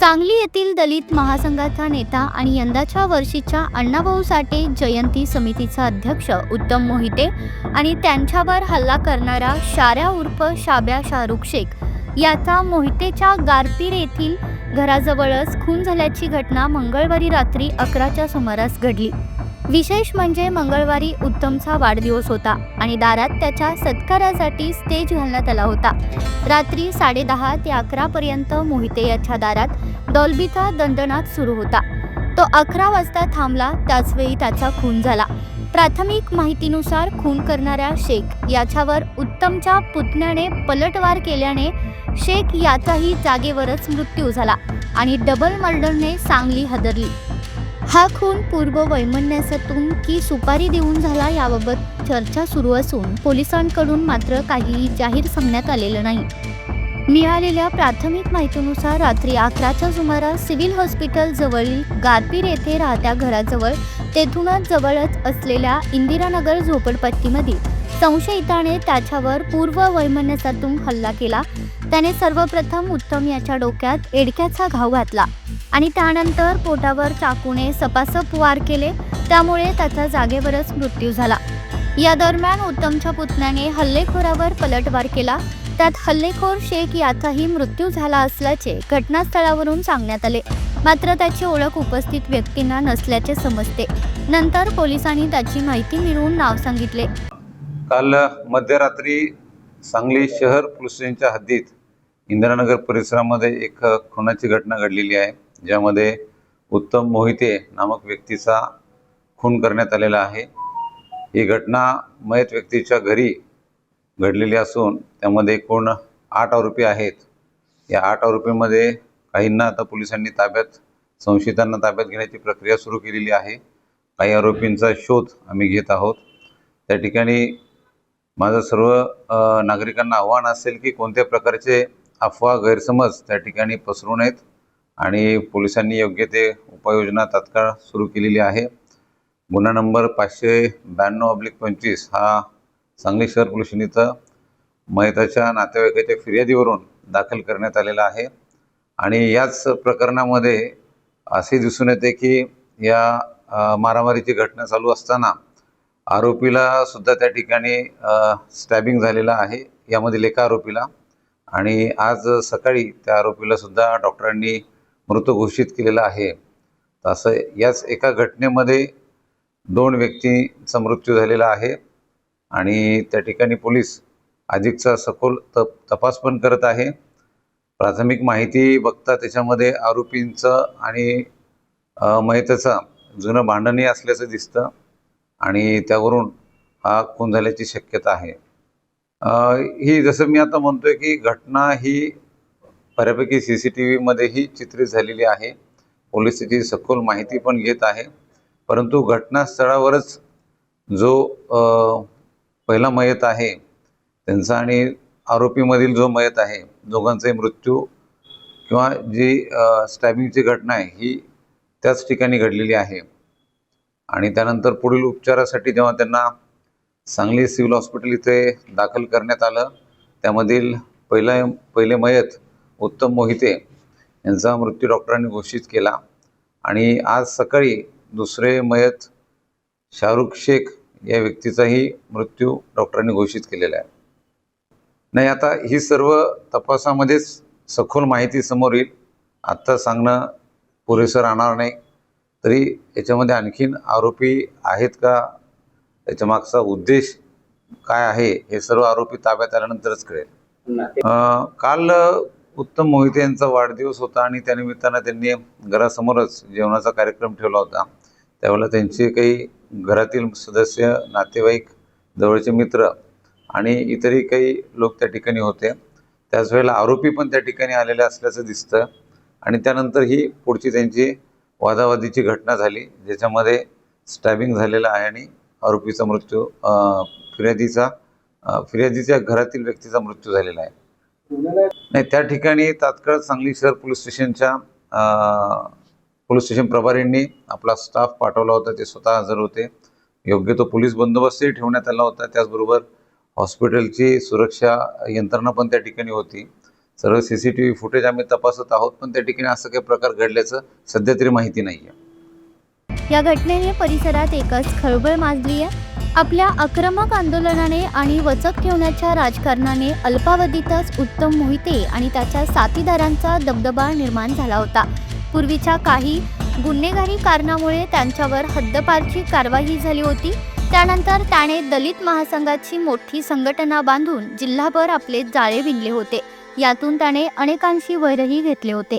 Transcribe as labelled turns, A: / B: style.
A: सांगली येथील दलित महासंघाचा नेता आणि यंदाच्या वर्षीच्या अण्णाभाऊ साठे जयंती समितीचा अध्यक्ष उत्तम मोहिते आणि त्यांच्यावर हल्ला करणारा शाऱ्या उर्फ शाब्या शाहरुख शेख याचा मोहितेच्या गारपीर येथील घराजवळच खून झाल्याची घटना मंगळवारी रात्री अकराच्या सुमारास घडली. विशेष म्हणजे मंगळवारी उत्तमचा वाढदिवस होता आणि दारात त्याच्या सत्कारासाठी स्टेज घालण्यात आला होता. रात्री साडेदहा ते अकरापर्यंत मोहिते याच्या दारात डॉल्बीचा दंडनाद सुरू होता. तो अकरा वाजता थांबला त्याचवेळी त्याचा खून झाला. प्राथमिक माहितीनुसार खून करणाऱ्या शेख याच्यावर उत्तमच्या पुतण्याने पलटवार केल्याने शेख याचाही जागेवरच मृत्यू झाला आणि डबल मर्डरने सांगली हदरली. हा खून पूर्व वैमनस्यातून की सुपारी देऊन झाला याबाबत चर्चा सुरू असून पोलिसांकडून मात्र काहीही जाहीर सांगण्यात आलेलं नाही. मिळालेल्या प्राथमिक माहितीनुसार रात्री अकराच्या सुमारास सिव्हिल हॉस्पिटल जवळील गारपीर येथे राहत्या घराजवळ तेथूनच जवळच असलेल्या इंदिरानगर झोपडपट्टीमध्ये संशयिताने त्याच्यावर पूर्व वैमनस्यातून हल्ला केला. त्याने सर्वप्रथम उत्तम याच्या डोक्यात एडक्याचा घाव घातला. आणि त्यानंतर पोटावर चाकूने सपासप वार केले. त्यामुळे त्याचा जागेवरच मृत्यू झाला. या दरम्यान उत्तमच्या पुतण्याने हल्लेखोरावर पलटवार केला. त्यात हल्लेखोर शेख याचाही मृत्यू झाला असल्याचे घटनास्थळावरून सांगण्यात आले. मात्र त्याची ओळख उपस्थित व्यक्तींना नसल्याचे समजते. नंतर पोलिसांनी त्याची माहिती मिळवून नाव सांगितले.
B: काल मध्यरात्री सांगली शहर पोलिसांच्या हद्दीत इंदिरानगर परिसरामध्ये एक खुनाची घटना घडलेली आहे. ज्यामध्ये उत्तम मोहिते नामक व्यक्तीचा खून करण्यात आलेला आहे. ही घटना मयत व्यक्तीच्या घरी घडलेली असून त्यामध्ये एकूण आठ आरोपी आहेत. या आठ आरोपीमध्ये काहींना आता पोलिसांनी ताब्यात संशयितांना ताब्यात घेण्याची प्रक्रिया सुरू केलेली आहे. काही आरोपींचा शोध आम्ही घेत आहोत. त्या ठिकाणी माझं सर्व नागरिकांना आव्हान असेल की कोणत्या प्रकारचे अफवा गैरसमज त्या ठिकाणी पसरू नयेत. आणि पोलिसांनी योग्य ते उपाययोजना तात्काळ सुरू केलेली आहे. गुन्हा नंबर पाचशे ब्याण्णव अब्लिक पंचवीस हा सांगली शहर पोलीस इथं मयताच्या नातेवाईकाच्या फिर्यादीवरून दाखल करण्यात आलेला आहे. आणि याच प्रकरणामध्ये असे दिसून येते की या मारामारीची घटना चालू असताना आरोपीला सुद्धा त्या ठिकाणी स्टॅबिंग झालेला आहे. यामधील एका आरोपीला आणि आज सकाळी त्या आरोपीला सुद्धा डॉक्टरांनी मृत घोषित केलेला आहे. असं याच एका घटनेमध्ये दोन व्यक्तींचा मृत्यू झालेला आहे आणि त्या ठिकाणी पोलीस अधिकचा सखोल तप तपास पण करत आहे. प्राथमिक माहिती बघता त्याच्यामध्ये आरोपींचं आणि अ, जुनं भांडणही असल्याचं दिसतं आणि त्यावरून हा खून झाल्याची शक्यता आहे. ही जसं मी आता म्हणतोय की घटना ही बऱ्यापैकी सी सी टी व्हीमध्येही चित्रित झालेली आहे. पोलीस त्याची सखोल माहिती पण घेत आहे. परंतु घटनास्थळावरच जो पहिला मयत आहे त्यांचा आणि आरोपीमधील जो मयत आहे दोघांचाही मृत्यू किंवा जी स्टॅबिंगची घटना आहे ही त्याच ठिकाणी घडलेली आहे. आणि त्यानंतर पुढील उपचारासाठी जेव्हा त्यांना सांगली सिव्हिल हॉस्पिटल इथे दाखल करण्यात आलं त्यामधील पहिला पहिले मयत उत्तम मोहिते यांचा मृत्यू डॉक्टरांनी घोषित केला. आणि आज सकाळी दुसरे मयत शाहरुख शेख या व्यक्तीचाही मृत्यू डॉक्टरांनी घोषित केलेला आहे. नाही आता ही सर्व तपासामध्येच सखोल माहिती समोर येईल. आत्ता सांगणं पुरेसं राहणार नाही. तरी याच्यामध्ये आणखीन आरोपी आहेत का? याच्या मागचा उद्देश काय आहे? हे सर्व आरोपी ताब्यात आल्यानंतरच कळेल. अं, काल उत्तम मोहिते यांचा वाढदिवस होता आणि त्यानिमित्तानं त्यांनी घरासमोरच जेवणाचा कार्यक्रम ठेवला होता. त्यावेळेला त्यांचे काही घरातील सदस्य नातेवाईक जवळचे मित्र आणि इतरही काही लोक त्या ठिकाणी होते. त्याच वेळेला आरोपी पण त्या ठिकाणी आलेले असल्याचं दिसतं आणि त्यानंतर ही पुढची त्यांची वादावादीची घटना झाली ज्याच्यामध्ये स्टॅबिंग झालेलं आहे आणि आरोपीचा मृत्यू फिर्यादीचा फिर्यादीच्या घरातील व्यक्तीचा मृत्यू झालेला आहे. नाही त्या ठिकाणी तात्काळ सांगली शहर पोलीस स्टेशनच्या पोलीस स्टेशन प्रभारींनी आपला स्टाफ पाठवला होता ते स्वतः हजर होते. योग्य तो पोलीस बंदोबस्तही ठेवण्यात आला होता. त्याचबरोबर हॉस्पिटलची सुरक्षा यंत्रणा पण त्या ठिकाणी होती. सर्व C C T V footage आम्ही तपासत आहोत पण त्या ठिकाणी असं काही प्रकार घडल्याचं सध्या तरी माहिती नाही आहे
A: या घटनेने परिसरात एकच खळबळ माजली आहे आपल्या आक्रमक आंदोलनाने आणि वचक ठेवण्याच्या राजकारणाने अल्पावधीतच उत्तम मोहिते आणि त्याच्या साथीदारांचा दबदबा निर्माण झाला होता. पूर्वीच्या काही गुन्हेगारी कारणामुळे त्यांच्यावर हद्दपारची कारवाई झाली होती. त्यानंतर त्याने दलित महासंघाची मोठी संघटना बांधून जिल्हाभर आपले जाळे विणले होते. यातून त्याने अनेकांशी वैरही घेतले होते.